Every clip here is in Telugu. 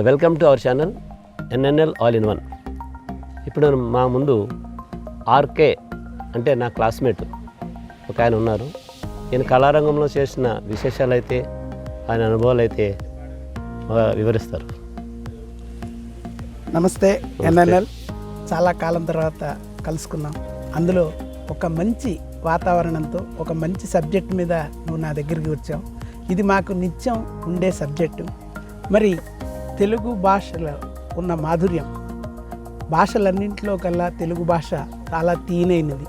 Welcome to our channel NNL all in one. ఇప్పుడు మా ముందు ఆర్కే అంటే నా క్లాస్మేట్ ఒక ఆయన ఉన్నారు. ఈయన కళారంగంలో చేసిన విశేషాలు అయితే ఆయన అనుభవాలు అయితే వివరిస్తారు. నమస్తే. ఎన్ఎన్ఎల్. చాలా కాలం తర్వాత కలుసుకున్నాం. అందులో ఒక మంచి వాతావరణంతో ఒక మంచి సబ్జెక్ట్ మీద నువ్వు నా దగ్గరికి వచ్చావు. ఇది మాకు నిత్యం ఉండే సబ్జెక్టు. మరి తెలుగు భాషలో ఉన్న మాధుర్యం భాషలన్నింటిలో కల్లా తెలుగు భాష చాలా తీనైనది.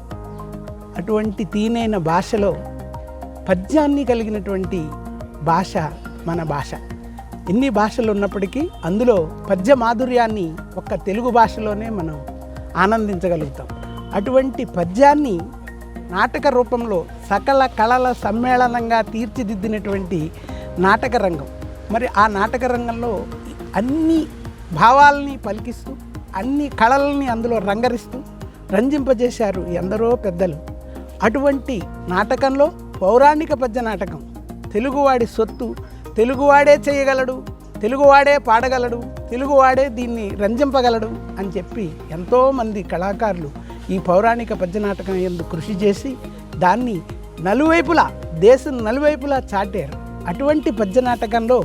అటువంటి తీనైన భాషలో పద్యాన్ని కలిగినటువంటి భాష మన భాష. ఎన్ని భాషలు ఉన్నప్పటికీ అందులో పద్య మాధుర్యాన్ని ఒక్క తెలుగు భాషలోనే మనం ఆనందించగలుగుతాం. అటువంటి పద్యాన్ని నాటక రూపంలో సకల కళల సమ్మేళనంగా తీర్చిదిద్దినటువంటి నాటక రంగం. మరి ఆ నాటక రంగంలో అన్ని భావాల్ని పలికిస్తూ అన్ని కళల్ని అందులో రంగరిస్తూ రంజింపజేశారు ఎందరో పెద్దలు. అటువంటి నాటకంలో పౌరాణిక పద్య నాటకం. తెలుగువాడి సొత్తు తెలుగువాడే చేయగలడు తెలుగువాడే పాడగలడు తెలుగువాడే దీన్ని రంజింపగలడు అని చెప్పి ఎంతోమంది కళాకారులు ఈ పౌరాణిక పద్య నాటకం ఎందు కృషి చేసి దాన్ని నలువైపులా దేశం నలువైపులా చాటారు. అటువంటి పద్య నాటకంలో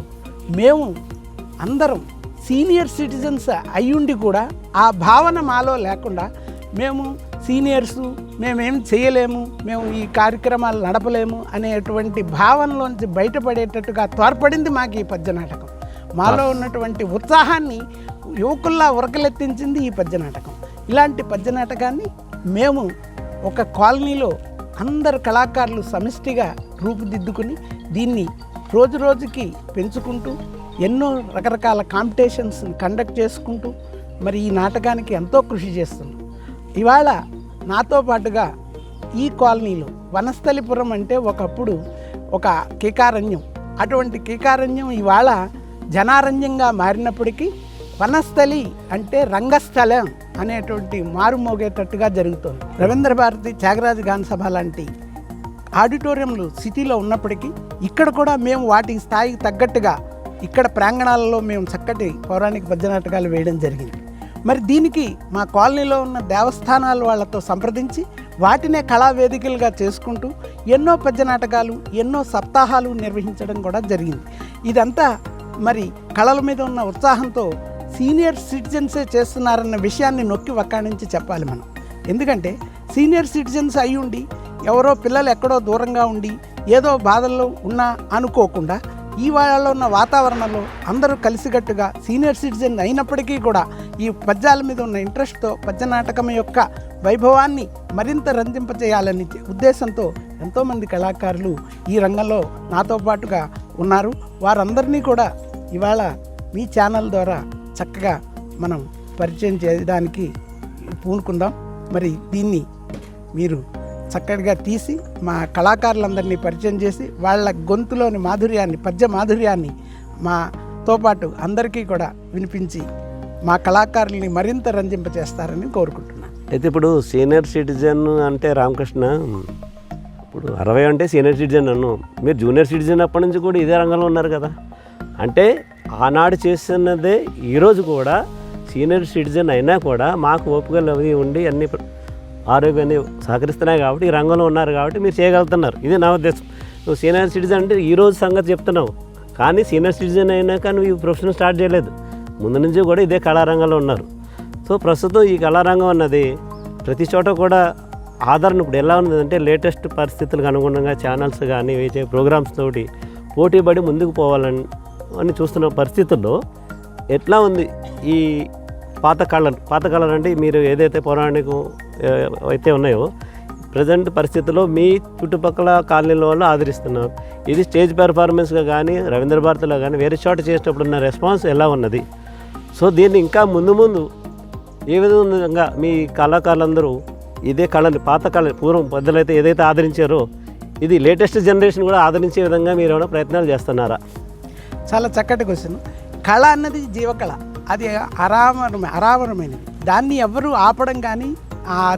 మేము అందరం సీనియర్ సిటిజన్స్ అయ్యుండి కూడా ఆ భావన మాలో లేకుండా మేము సీనియర్సు మేమేం చేయలేము మేము ఈ కార్యక్రమాలు నడపలేము అనేటువంటి భావనలోంచి బయటపడేటట్టుగా తోడ్పడింది మాకు ఈ పద్య నాటకం. మాలో ఉన్నటువంటి ఉత్సాహాన్ని యువకుల్లా ఉరకలెత్తించింది ఈ పద్య నాటకం. ఇలాంటి పద్య నాటకాన్ని మేము ఒక కాలనీలో అందరు కళాకారులు సమిష్టిగా రూపుదిద్దుకుని దీన్ని రోజు రోజుకి పెంచుకుంటూ ఎన్నో రకరకాల కాంపిటీషన్స్ని కండక్ట్ చేసుకుంటూ మరి ఈ నాటకానికి ఎంతో కృషి చేస్తున్నాం. ఇవాళ నాతో పాటుగా ఈ కాలనీలో వనస్థలిపురం అంటే ఒకప్పుడు ఒక కీకారణ్యం. అటువంటి కీకారణ్యం ఇవాళ జనారణ్యంగా మారినప్పటికీ వనస్థలి అంటే రంగస్థలం అనేటువంటి మారుమోగేటట్టుగా జరుగుతుంది. రవీంద్ర భారతి త్యాగరాజ గాన సభ లాంటి ఆడిటోరియంలు సిటీలో ఉన్నప్పటికీ ఇక్కడ కూడా మేము వాటి స్థాయికి తగ్గట్టుగా ఇక్కడ ప్రాంగణాలలో మేము చక్కటి పౌరాణిక పద్య నాటకాలు వేయడం జరిగింది. మరి దీనికి మా కాలనీలో ఉన్న దేవస్థానాల వాళ్ళతో సంప్రదించి వాటినే కళా వేదికలుగా చేసుకుంటూ ఎన్నో పద్యనాటకాలు ఎన్నో సప్తాహాలు నిర్వహించడం కూడా జరిగింది. ఇదంతా మరి కళల మీద ఉన్న ఉత్సాహంతో సీనియర్ సిటిజన్సే చేస్తున్నారన్న విషయాన్ని నొక్కి వక్కాణించి చెప్పాలి మనం. ఎందుకంటే సీనియర్ సిటిజన్స్ అయి ఉండి ఎవరో పిల్లలు ఎక్కడో దూరంగా ఉండి ఏదో బాధల్లో ఉన్నా అనుకోకుండా ఈ ఉన్న వాతావరణంలో అందరూ కలిసికట్టుగా సీనియర్ సిటిజన్ అయినప్పటికీ కూడా ఈ పద్యాల మీద ఉన్న ఇంట్రెస్ట్తో పద్య నాటకం యొక్క వైభవాన్ని మరింత రంజింపచేయాలని ఉద్దేశంతో ఎంతోమంది కళాకారులు ఈ రంగంలో నాతో పాటుగా ఉన్నారు. వారందరినీ కూడా ఇవాళ మీ ఛానల్ ద్వారా చక్కగా మనం పరిచయం చేయడానికి పూనుకుందాం. మరి దీన్ని మీరు చక్కగా తీసి మా కళాకారులందరినీ పరిచయం చేసి వాళ్ళ గొంతులోని మాధుర్యాన్ని పద్య మాధుర్యాన్ని మాతో పాటు అందరికీ కూడా వినిపించి మా కళాకారుల్ని మరింత రంజింపచేస్తారని కోరుకుంటున్నాను. అయితే ఇప్పుడు సీనియర్ సిటిజన్ అంటే రామకృష్ణ ఇప్పుడు అరవై అంటే సీనియర్ సిటిజన్ అన్ను. మీరు జూనియర్ సిటిజన్ అప్పటి నుంచి కూడా ఇదే రంగంలో ఉన్నారు కదా. అంటే ఆనాడు చేస్తున్నదే ఈరోజు కూడా సీనియర్ సిటిజన్ అయినా కూడా మాకు ఓపికలు అవి ఉండి అన్ని ఆరోగ్యాన్ని సహకరిస్తున్నాయి కాబట్టి ఈ రంగంలో ఉన్నారు కాబట్టి మీరు చేయగలుగుతున్నారు. ఇది నా ఉద్దేశం. నువ్వు సీనియర్ సిటిజన్ అంటే ఈ రోజు సంగతి చెప్తున్నావు. కానీ సీనియర్ సిటిజన్ అయినాక నువ్వు ఈ ప్రొఫెషన్ స్టార్ట్ చేయలేదు. ముందు నుంచి కూడా ఇదే కళారంగంలో ఉన్నారు. సో ప్రస్తుతం ఈ కళారంగం అన్నది ప్రతి చోట కూడా ఆదరణ ఇప్పుడు ఎలా ఉన్నదంటే లేటెస్ట్ పరిస్థితులకు అనుగుణంగా ఛానల్స్ కానీ వేసే ప్రోగ్రామ్స్ తోటి పోటీపడి ముందుకు పోవాలని అని చూస్తున్న పరిస్థితుల్లో ఎట్లా ఉంది ఈ పాత కళలు పాత కళలు అంటే మీరు ఏదైతే పౌరాణికం అయితే ఉన్నాయో ప్రజెంట్ పరిస్థితుల్లో మీ చుట్టుపక్కల కాలనీల వాళ్ళు ఆదరిస్తున్నారు. ఇది స్టేజ్ పెర్ఫార్మెన్స్గా కానీ రవీంద్ర భారతిలో కానీ వేరే చోట చేసినప్పుడు ఉన్న రెస్పాన్స్ ఎలా ఉన్నది? సో దీన్ని ఇంకా ముందు ముందు ఏ విధంగా మీ కళాకారులందరూ ఇదే కళని పాత కళ పూర్వం పెద్దలైతే ఏదైతే ఆదరించారో ఇది లేటెస్ట్ జనరేషన్ కూడా ఆదరించే విధంగా మీరు ఏమైనా ప్రయత్నాలు చేస్తున్నారా? చాలా చక్కటి క్వశ్చన్ కళ అన్నది జీవకళ. అది అరామరమ అరామరమైనది దాన్ని ఎవరు ఆపడం కానీ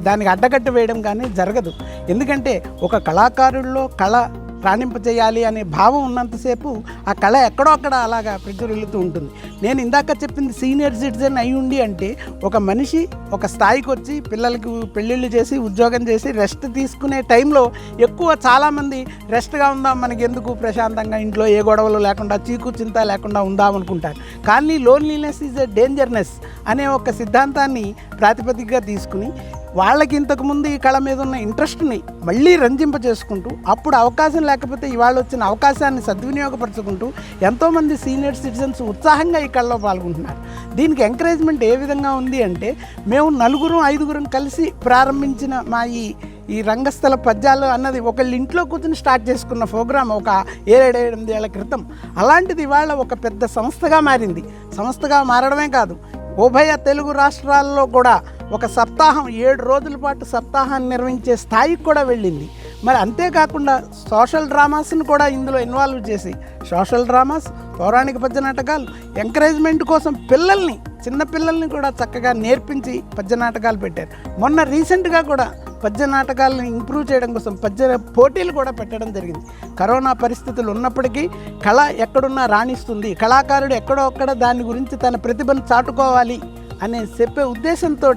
దానికి అడ్డగట్టు వేయడం కానీ జరగదు. ఎందుకంటే ఒక కళాకారుల్లో కళ రాణింపజేయాలి అనే భావం ఉన్నంతసేపు ఆ కళ ఎక్కడో అక్కడ అలాగా ప్రజ్వరిల్లుతూ ఉంటుంది. నేను ఇందాక చెప్పింది సీనియర్ సిటిజన్ అయి ఉండి అంటే ఒక మనిషి ఒక స్థాయికి వచ్చి పిల్లలకి పెళ్ళిళ్ళు చేసి ఉద్యోగం చేసి రెస్ట్ తీసుకునే టైంలో ఎక్కువ చాలామంది రెస్ట్గా ఉందాం మనకి ఎందుకు ప్రశాంతంగా ఇంట్లో ఏ గొడవలు లేకుండా చీకు చింత లేకుండా ఉందాం అనుకుంటారు. కానీ లోన్లీనెస్ ఈజ్ ఎ డేంజర్నెస్ అనే ఒక సిద్ధాంతాన్ని ప్రాతిపదికగా తీసుకుని వాళ్ళకి ఇంతకుముందు ఈ కళ మీద ఉన్న ఇంట్రెస్ట్ని మళ్ళీ రంజింపజేసుకుంటూ అప్పుడు అవకాశం లేకపోతే ఇవాళ వచ్చిన అవకాశాన్ని సద్వినియోగపరచుకుంటూ ఎంతోమంది సీనియర్ సిటిజన్స్ ఉత్సాహంగా ఈ కళలో పాల్గొంటున్నారు. దీనికి ఎంకరేజ్మెంట్ ఏ విధంగా ఉంది అంటే మేము నలుగురం ఐదుగురం కలిసి ప్రారంభించిన మా ఈ ఈ రంగస్థల పద్యాలు అన్నది ఒకళ్ళ ఇంట్లో కూర్చుని స్టార్ట్ చేసుకున్న ప్రోగ్రామ్ ఒక ఏడేడు ఎనిమిది ఏళ్ళ క్రితం. అలాంటిది ఇవాళ ఒక పెద్ద సంస్థగా మారింది. సంస్థగా మారడమే కాదు ఉభయ తెలుగు రాష్ట్రాల్లో కూడా ఒక సప్తాహం ఏడు రోజుల పాటు సప్తాహాన్ని నిర్వహించే స్థాయికి కూడా వెళ్ళింది. మరి అంతేకాకుండా సోషల్ డ్రామాస్ని కూడా ఇందులో ఇన్వాల్వ్ చేసి సోషల్ డ్రామాస్ పౌరాణిక పద్య నాటకాలు ఎంకరేజ్మెంట్ కోసం పిల్లల్ని చిన్నపిల్లల్ని కూడా చక్కగా నేర్పించి పద్య నాటకాలు పెట్టారు. మొన్న రీసెంట్గా కూడా పద్య నాటకాలను ఇంప్రూవ్ చేయడం కోసం పద్య పోటీలు కూడా పెట్టడం జరిగింది. కరోనా పరిస్థితులు ఉన్నప్పటికీ కళ ఎక్కడున్నా రాణిస్తుంది. కళాకారుడు ఎక్కడో ఒక్కడ దాని గురించి తన ప్రతిభను చాటుకోవాలి అనే చెప్పే ఉద్దేశంతో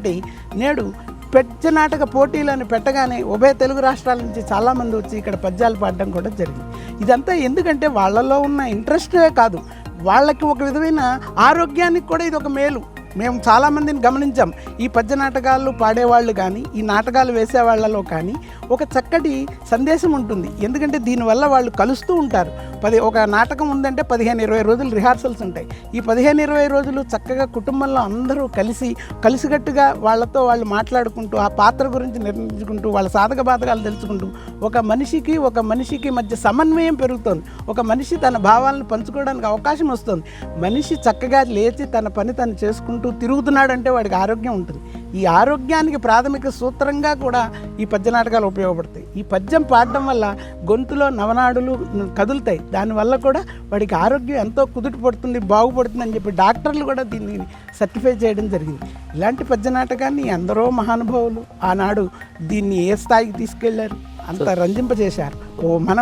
నేడు పెద్ద నాటక పోటీలను పెట్టగానే ఉభయ తెలుగు రాష్ట్రాల నుంచి చాలామంది వచ్చి ఇక్కడ పద్యాలు పాడడం కూడా జరిగింది. ఇదంతా ఎందుకంటే వాళ్ళలో ఉన్న ఇంట్రెస్టే కాదు. వాళ్ళకి ఒక విధమైన ఆరోగ్యానికి కూడా ఇది ఒక మేలు. మేము చాలామందిని గమనించాం. ఈ పద్య నాటకాలు పాడేవాళ్ళు కానీ ఈ నాటకాలు వేసే వాళ్ళలో కానీ ఒక చక్కటి సందేశం ఉంటుంది. ఎందుకంటే దీనివల్ల వాళ్ళు కలుస్తూ ఉంటారు. పది ఒక నాటకం ఉందంటే పదిహేను ఇరవై రోజులు రిహార్సల్స్ ఉంటాయి. ఈ పదిహేను ఇరవై రోజులు చక్కగా కుటుంబంలో అందరూ కలిసి కలిసికట్టుగా వాళ్ళతో వాళ్ళు మాట్లాడుకుంటూ ఆ పాత్ర గురించి నిర్ణయించుకుంటూ వాళ్ళ సాధక బాధకాలు తెలుసుకుంటూ ఒక మనిషికి ఒక మనిషికి మధ్య సమన్వయం పెరుగుతోంది. ఒక మనిషి తన భావాలను పంచుకోవడానికి అవకాశం వస్తుంది. మనిషి చక్కగా లేచి తన పని తను చేసుకుంటూ తిరుగుతున్నాడంటే వాడికి ఆరోగ్యం ఉంటుంది. ఈ ఆరోగ్యానికి ప్రాథమిక సూత్రంగా కూడా ఈ పద్య నాటకాలు ఉపయోగపడతాయి. ఈ పద్యం పాడడం వల్ల గొంతులో నవనాడులు కదులుతాయి. దానివల్ల కూడా వాడికి ఆరోగ్యం ఎంతో కుదుట పడుతుంది బాగుపడుతుంది అని చెప్పి డాక్టర్లు కూడా దీన్ని సర్టిఫై చేయడం జరిగింది. ఇలాంటి పద్య నాటకాన్ని ఎందరో మహానుభావులు ఆనాడు దీన్ని ఏ స్థాయికి తీసుకెళ్ళారు? అంత రంజింపజేశారు. ఓ మన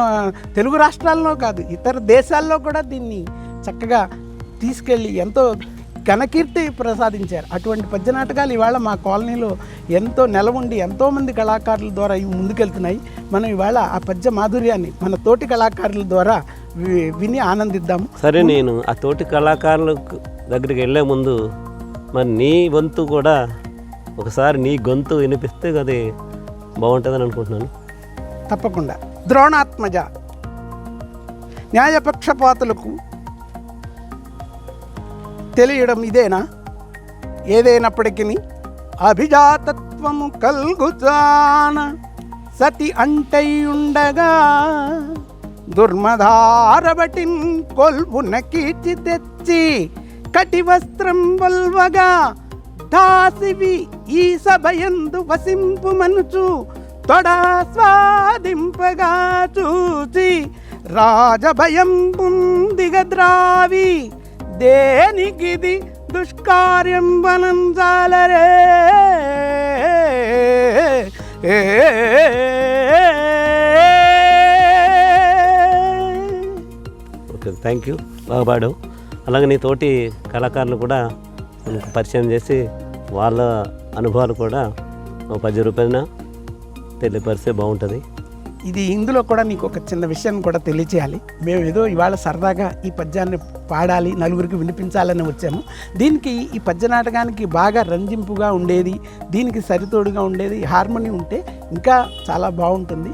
తెలుగు రాష్ట్రాల్లో కాదు ఇతర దేశాల్లో కూడా దీన్ని చక్కగా తీసుకెళ్ళి ఎంతో ఘనకీర్తి ప్రసాదించారు. అటువంటి పద్య నాటకాలు ఇవాళ మా కాలనీలో ఎంతో నెలవుండి ఎంతోమంది కళాకారుల ద్వారా ఇవి ముందుకెళ్తున్నాయి. మనం ఇవాళ ఆ పద్య మాధుర్యాన్ని మన తోటి కళాకారుల ద్వారా విని ఆనందిద్దాము. సరే నేను ఆ తోటి కళాకారుల దగ్గరికి వెళ్ళే ముందు మరి నీ వంతు కూడా ఒకసారి నీ గొంతు వినిపిస్తే అది బాగుంటుందని అనుకుంటున్నాను. తప్పకుండా. ద్రోణాత్మజ. న్యాయపక్షపాతులకు తెలియడం ఇదేనా? ఏదైనప్పటికీ అభిజాతత్వము కల్గుతాన సతి అంటై ఉండగా దుర్మధారబటిన్ కొల్వున కీర్చి తెచ్చి కటి వస్త్రం వల్వగా దాసివి ఈ సభయందు వసింపు మనుచు తొడా స్వాదింపగా చూచి రాజభయం దిగద్రావి దేనికిది దుష్కార్యం వనంజాలరే ఓకే థ్యాంక్ యూ బాగా పాడావు అలాగే నీ తోటి కళాకారులు కూడా మనకు పరిచయం చేసి వాళ్ళ అనుభవాలు కూడా ఒక పది రూపాయలన తెలియపరిస్తే బాగుంటుంది ఇది ఇందులో కూడా నీకు ఒక చిన్న విషయం కూడా తెలియచేయాలి. మేము ఏదో ఇవాళ సరదాగా ఈ పద్యాన్ని పాడాలి నలుగురికి వినిపించాలని వచ్చాము. దీనికి ఈ పద్య నాటకానికి బాగా రంజింపుగా ఉండేది దీనికి సరితోడుగా ఉండేది హార్మోని ఉంటే ఇంకా చాలా బాగుంటుంది.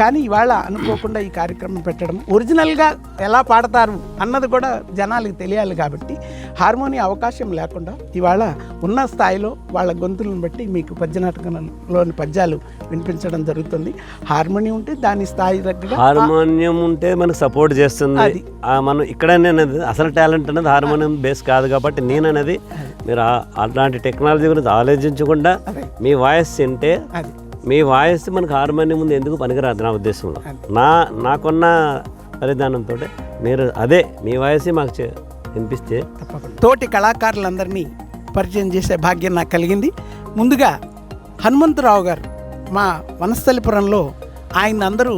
కానీ ఇవాళ అనుకోకుండా ఈ కార్యక్రమం పెట్టడం ఒరిజినల్గా ఎలా పాడతారు అన్నది కూడా జనాలకు తెలియాలి కాబట్టి హార్మోని అవకాశం లేకుండా ఇవాళ ఉన్న స్థాయిలో వాళ్ళ గొంతులను బట్టి మీకు పద్య నాటకంలోని పద్యాలు వినిపించడం జరుగుతుంది. హార్మోని ఉంటే దాని స్థాయి దగ్గర హార్మోనియం ఉంటే మనకు సపోర్ట్ చేస్తుంది. మనం ఇక్కడ అసలు టాలెంట్ అనేది హార్మోనియం బేస్ కాదు కాబట్టి నేను అనేది మీరు అలాంటి టెక్నాలజీ గురించి ఆలోచించకుండా. మీ వాయిస్ వింటే అది. మీ వాయిస్ మనకు హార్మోనియం ముందు ఎందుకు పనికిరాదు నా ఉద్దేశంలో? నా నాకున్న పరిధానంతో మీరు అదే మీ వాయిస్ మాకు వినిపిస్తే తోటి కళాకారులందరినీ పరిచయం చేసే భాగ్యం నాకు కలిగింది. ముందుగా హనుమంతరావు గారు మా వనస్థలిపురంలో ఆయన అందరూ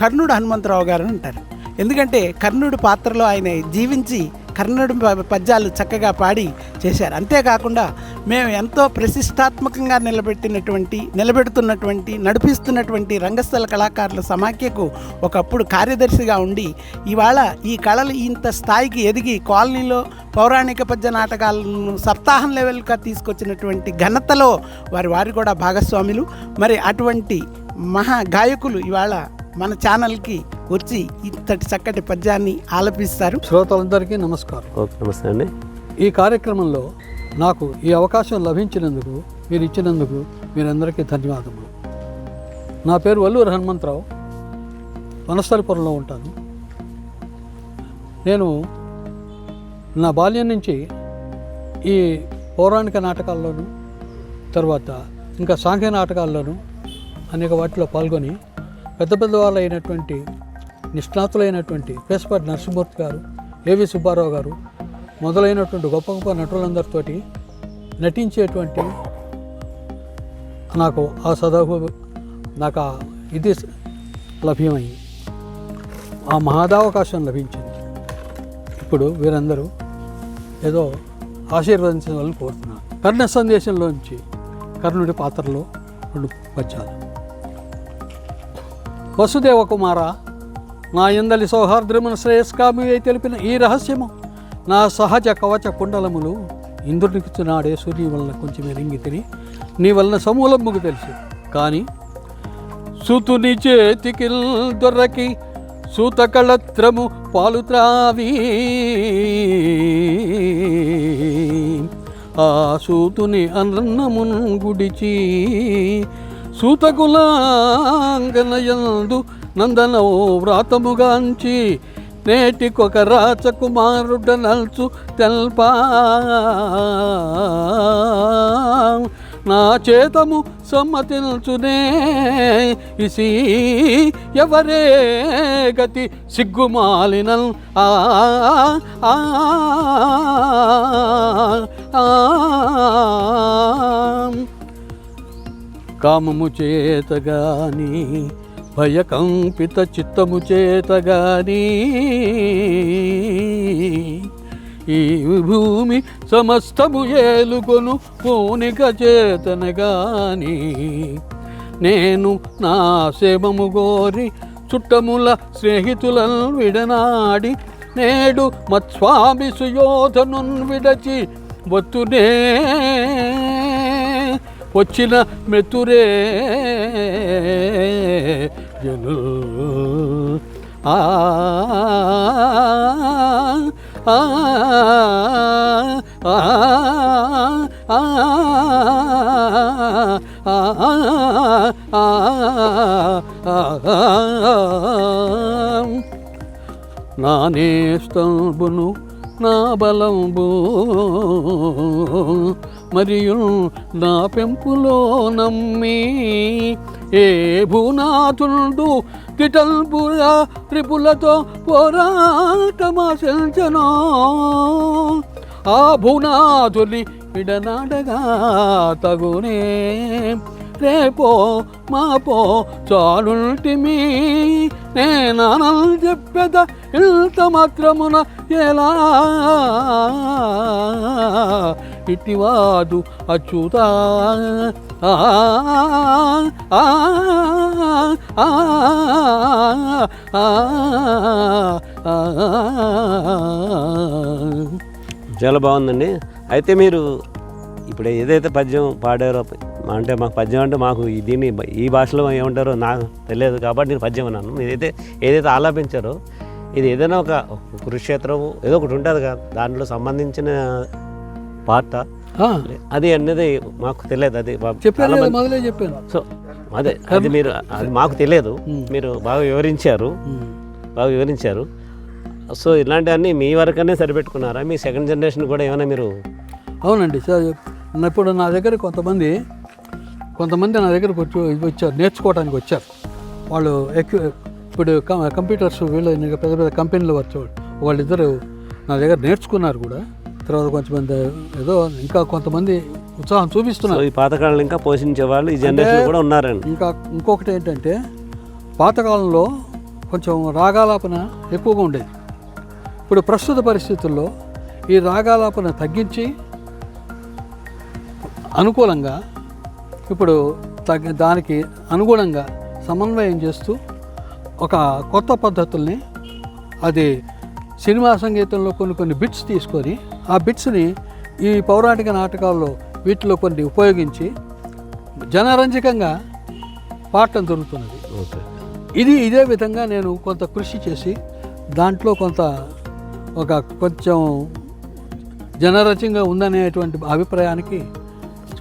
కర్ణుడు హనుమంతరావు గారు అని అంటారు. ఎందుకంటే కర్ణుడి పాత్రలో ఆయన జీవించి కర్ణుడి పద్యాలు చక్కగా పాడి చేశారు. అంతేకాకుండా మేము ఎంతో ప్రతిష్టాత్మకంగా నిలబెట్టినటువంటి నిలబెడుతున్నటువంటి నడిపిస్తున్నటువంటి రంగస్థల కళాకారుల సమాఖ్యకు ఒకప్పుడు కార్యదర్శిగా ఉండి ఇవాళ ఈ కళలు ఇంత స్థాయికి ఎదిగి కాలనీలో పౌరాణిక పద్య నాటకాలను సప్తాహం లెవెల్గా తీసుకొచ్చినటువంటి ఘనతలో వారి వారి కూడా భాగస్వాములు. మరి అటువంటి మహా గాయకులు ఇవాళ మన ఛానల్కి వచ్చి ఇంతటి చక్కటి పద్యాన్ని ఆలపిస్తారు. శ్రోతలందరికీ నమస్కారం. ఓకే నమస్తే అండి. ఈ కార్యక్రమంలో నాకు ఈ అవకాశం లభించినందుకు మీరు ఇచ్చినందుకు మీరందరికీ ధన్యవాదములు. నా పేరు వల్లూరు హనుమంతరావు. వనస్థలిపురంలో ఉంటాను. నేను నా బాల్యం నుంచి ఈ పౌరాణిక నాటకాల్లోనూ తర్వాత ఇంకా సాంఘ్య నాటకాల్లోనూ అనేక వాటిలో పాల్గొని పెద్ద పెద్ద వాళ్ళు అయినటువంటి నిష్ణాతులైనటువంటి పేసపాటి నరసింహమూర్తి గారు ఏవి సుబ్బారావు గారు మొదలైనటువంటి గొప్ప గొప్ప నటులందరితోటి నటించేటువంటి నాకు ఆ సదవు నాకు ఆ ఇది లభ్యమైంది. ఆ మహదావకాశం లభించింది. ఇప్పుడు వీరందరూ ఏదో ఆశీర్వదించాలని కోరుతున్నాను. కర్ణ సందేశంలోంచి కర్ణుడి పాత్రలో రెండు పద్యాలు. వసుదేవ కుమార నా ఎందలి సౌహార్ద్రమున శ్రేయస్కామి తెలిపిన ఈ రహస్యము నా సహజ కవచ కుండలములు ఇంద్రునికి నాడే సూర్య వలన కొంచెం ఎరింగి తిని నీ వలన సమూలముకు తెలుసు. కానీ సుతుని చేతికి దొర్రకి సూతకళత్రము పాలు త్రావి. ఆ సూతుని అన్నమును గుడిచి సూతకులాంగనయందు నందనో వ్రాతముగాంచి నేటికొక రాచకుమారుడ నల్చు తెల్పా. నా చేతము సమ్మతిల్చునే. ఇసి ఎవరే గతి సిగ్గుమాలినల్? ఆ ఆ, కామము చేతగాని భయకంపిత చిత్తము చేతగాని ఈ భూమి సమస్తము ఏలుకొను పూనిక చేతనగాని నేను నా సేమము గోరి చుట్టముల స్నేహితులను విడనాడి నేడు మత్స్వామి సుయోధను విడచి వత్తునే. వచ్చిన మెతురే. జను ఆ ఆ, ఆ, నా నేస్తంబును నా బలంబు. మరియు నా పెంపులో నమ్మి ఏ భూనాథుండు కిటల్పురా త్రిపులతో పోరాటమాశించను ఆ భూనాథుని విడనాడగా తగునే. రేపో మాపో చాలుంటిమి. నేనానల్ చెప్పెద ఇంత మాత్రమున ఎలా? ఇటివాదు అచ్యుతా. చాలా బాగుందండి. అయితే మీరు ఇప్పుడు ఏదైతే పద్యం పాడారో అంటే మాకు పద్యం అంటే మాకు దీన్ని ఈ భాషలో ఏమంటారో నాకు తెలియదు కాబట్టి నేను పద్యం అన్నాను. మీరైతే ఏదైతే ఆలాపించారో ఇది ఏదైనా ఒక కురుక్షేత్రం ఏదో ఒకటి ఉంటుంది కదా. దాంట్లో సంబంధించిన పాట. అది అనేది మాకు తెలియదు. అది చెప్పాను మొదలే సో అదే అది మీరు అది మాకు తెలియదు. మీరు బాగా వివరించారు. బాగా వివరించారు. సో ఇలాంటివన్నీ మీ వరకనే సరిపెట్టుకున్నారా? మీ సెకండ్ జనరేషన్ కూడా ఏమైనా మీరు అవునండి సార్. ఇప్పుడు నా దగ్గర కొంతమంది కొంతమంది నా దగ్గరకు వచ్చి వచ్చారు నేర్చుకోవడానికి వచ్చారు. వాళ్ళు ఎక్కువ ఇప్పుడు కం- కంప్యూటర్స్ వీళ్ళు ఇంకా పెద్ద పెద్ద కంపెనీలు వచ్చేవాళ్ళు. వాళ్ళిద్దరు నా దగ్గర నేర్చుకున్నారు కూడా. తర్వాత కొంతమంది ఏదో ఇంకా కొంతమంది ఉత్సాహం చూపిస్తున్నారు. ఈ పాతకాలను ఇంకా పోషించే వాళ్ళు ఈ జనరేషన్ కూడా ఉన్నారండి. ఇంకా ఇంకొకటి ఏంటంటే పాతకాలంలో కొంచెం రాగాలాపన ఎక్కువగా ఉండేది. ఇప్పుడు ప్రస్తుత పరిస్థితుల్లో ఈ రాగాలాపన తగ్గించి అనుకూలంగా ఇప్పుడు తగ్గ దానికి అనుగుణంగా సమన్వయం చేస్తూ ఒక కొత్త పద్ధతుల్ని అది సినిమా సంగీతంలో కొన్ని కొన్ని బిట్స్ తీసుకొని ఆ బిట్స్ని ఈ పౌరాణిక నాటకాల్లో వీటిలో కొన్ని ఉపయోగించి జనరంజకంగా పాడటం జరుగుతున్నది. ఓకే. ఇది ఇదే విధంగా నేను కొంత కృషి చేసి దాంట్లో కొంత ఒక కొంచెం జనరచంగా ఉందనేటువంటి అభిప్రాయానికి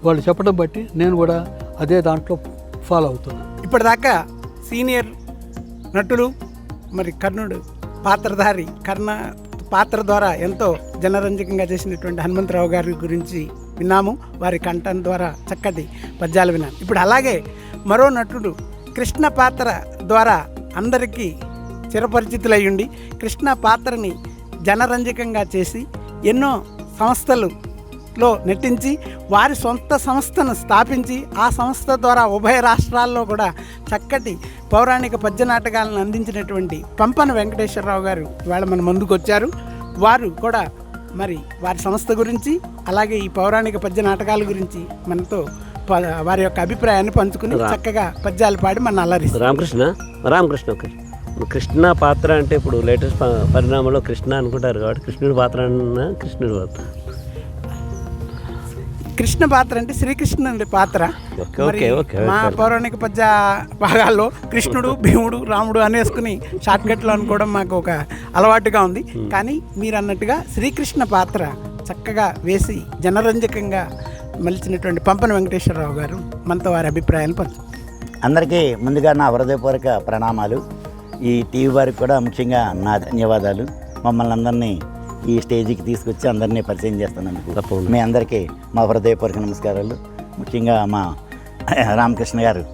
వాళ్ళు చెప్పడం బట్టి నేను కూడా అదే దాంట్లో ఫాలో అవుతున్నాను. ఇప్పటిదాకా సీనియర్ నటులు మరి కర్ణుడు పాత్రధారి కర్ణ పాత్ర ద్వారా ఎంతో జనరంజకంగా చేసినటువంటి హనుమంతరావు గారి గురించి విన్నాము. వారి కంఠం ద్వారా చక్కటి పద్యాలు విన్నాను ఇప్పుడు అలాగే మరో నటుడు కృష్ణ పాత్ర ద్వారా అందరికీ చిరపరిచితులయ్యుండి కృష్ణ పాత్రని జనరంజకంగా చేసి ఎన్నో సంస్థలు లో నటించి వారి సొంత సంస్థను స్థాపించి ఆ సంస్థ ద్వారా ఉభయ రాష్ట్రాల్లో కూడా చక్కటి పౌరాణిక పద్య నాటకాలను అందించినటువంటి పంపన వెంకటేశ్వరరావు గారు ఇవాళ మన ముందుకు వచ్చారు. వారు కూడా మరి వారి సంస్థ గురించి అలాగే ఈ పౌరాణిక పద్య నాటకాల గురించి మనతో వారి యొక్క అభిప్రాయాన్ని పంచుకుని చక్కగా పద్యాలు పాడి మన అల్లరిస్తారు. రామకృష్ణ రామకృష్ణ కృష్ణ పాత్ర అంటే ఇప్పుడు లేటెస్ట్ పరిణామంలో కృష్ణ అనుకుంటారు కాబట్టి కృష్ణుడి పాత్ర అన్న కృష్ణుడి పాత్ర. కృష్ణ పాత్ర అంటే శ్రీకృష్ణుడి పాత్ర. మా. పౌరాణిక పద్య భాగాల్లో కృష్ణుడు భీముడు రాముడు అనేసుకుని షార్ట్ కట్లో అనుకోవడం మాకు ఒక అలవాటుగా ఉంది. కానీ మీరు అన్నట్టుగా శ్రీకృష్ణ పాత్ర చక్కగా వేసి జనరంజకంగా మలిచినటువంటి పంపన వెంకటేశ్వరరావు గారు మనతో వారి అభిప్రాయాలు పంచు అందరికీ ముందుగా నా హృదయపూర్వక ప్రణామాలు. ఈ టీవీ వారికి కూడా ముఖ్యంగా నా ధన్యవాదాలు. మమ్మల్ని అందరినీ ఈ స్టేజ్కి తీసుకొచ్చి అందరినీ పరిచయం తప్పకుండా. మీ అందరికీ మా హృదయపూర్వక నమస్కారాలు. ముఖ్యంగా మా రామకృష్ణ గారు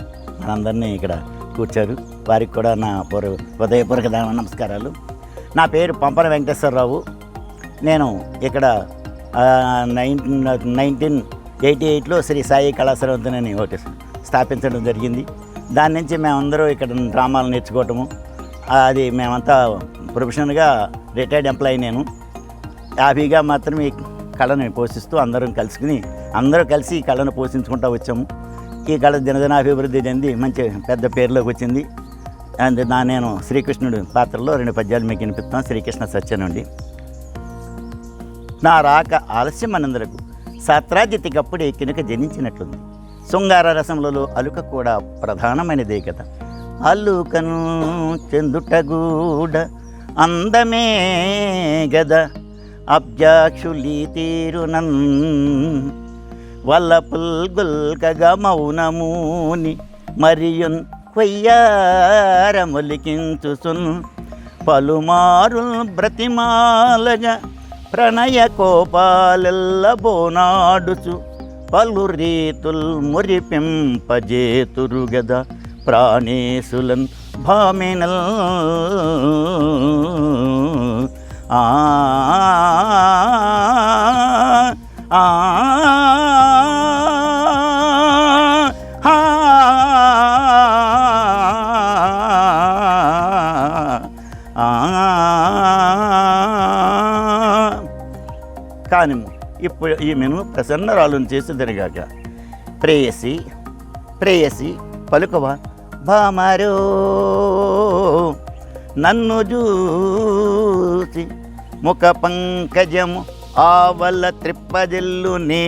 మనందరినీ ఇక్కడ కూర్చారు. వారికి కూడా నా పూర్వ హృదయపూర్వక నమస్కారాలు. నా పేరు పంపన వెంకటేశ్వరరావు. నేను ఇక్కడ నైన్టీన్ నైన్టీన్ ఎయిటీ ఎయిట్లో శ్రీ సాయి కళాశాలని ఒకటి స్థాపించడం జరిగింది. దాని నుంచి మేమందరూ ఇక్కడ డ్రామాలు నేర్చుకోవటము. అది మేమంతా ప్రొఫెషనల్గా రిటైర్డ్ ఎంప్లాయీ నేను. హ్యాపీగా మాత్రం ఈ కళను పోషిస్తూ అందరం కలుసుకుని అందరూ కలిసి ఈ కళను పోషించుకుంటూ వచ్చాము. ఈ కళ దినదినాభివృద్ధి చెంది మంచి పెద్ద పేరులోకి వచ్చింది. అండ్ నా నేను శ్రీకృష్ణుడు పాత్రలో రెండు పద్యాలు మీకు వినిపిస్తాను. శ్రీకృష్ణ సత్యనుండి. నా రాక ఆలస్యం అనందరకు సత్రాజితికప్పుడే కినుక జనించినట్లుంది. శృంగార రసములలో అలుక కూడా ప్రధానమైనదే కదా. అల్లుకను చెందుటగూడ అందమే గద. అబ్జాక్షులీ తీరునన్ వల్ల పుల్గుల్కగా మౌనమూని మరియున్ కొయ్యారములికించుసున్ పలుమారు బ్రతిమాలజ ప్రణయ కోపాలెల్లబోనాడుచు పలు రీతుల్ మురిపింపజేతురు గద ప్రాణేశులన్ భామినల్ కానీ ఇప్పుడు ఈమెను ప్రసన్నరాలను చేసేదనిగాక ప్రేయసి ప్రేయసి పలుకవా భామరో నన్ను చూసి ముఖ పంకజము ఆవల త్రిప్పజెల్లునే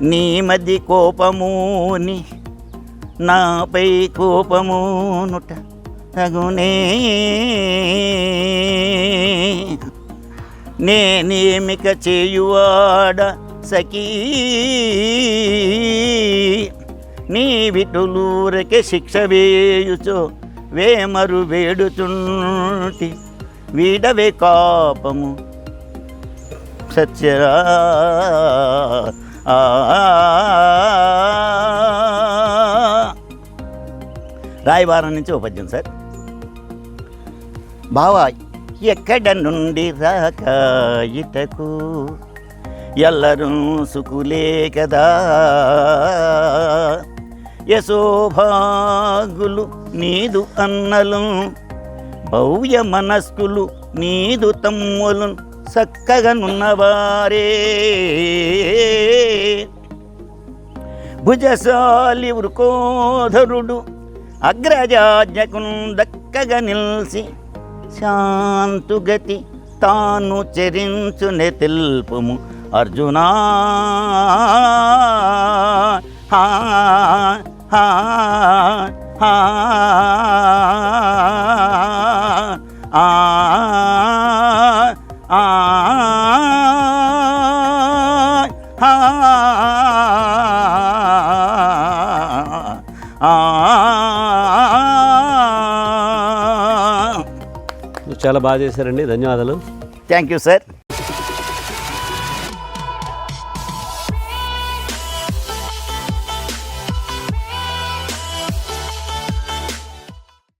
నీ. మది నాపై కోపమునుట తగునే. నేనేమిక చేయువాడ సఖీ? నీ విటులూరకే శిక్ష వేయుచో వేమరు వేడుచుంటి వీడవే కాపము. సత్యరా ఆ రాయవారం నుంచి ఓ పద్యం సార్. బావా ఎక్కడ నుండి రాక ఇటకు? ఎల్లరూ సుకులే కదా. యశోభాగులు నీదు అన్నలు భవ్య మనస్కులు నీదు తమ్ములు చక్కగనున్నవారే భుజశాలి వృకోధరుడు అగ్రజాజ్ఞకున్ దక్కగా నిల్సి శాంతుగతి తాను చరించునే తెలుపుము అర్జునా. హా, చాలా బాగా చేశారండి ధన్యవాదాలు థ్యాంక్ యూ సార్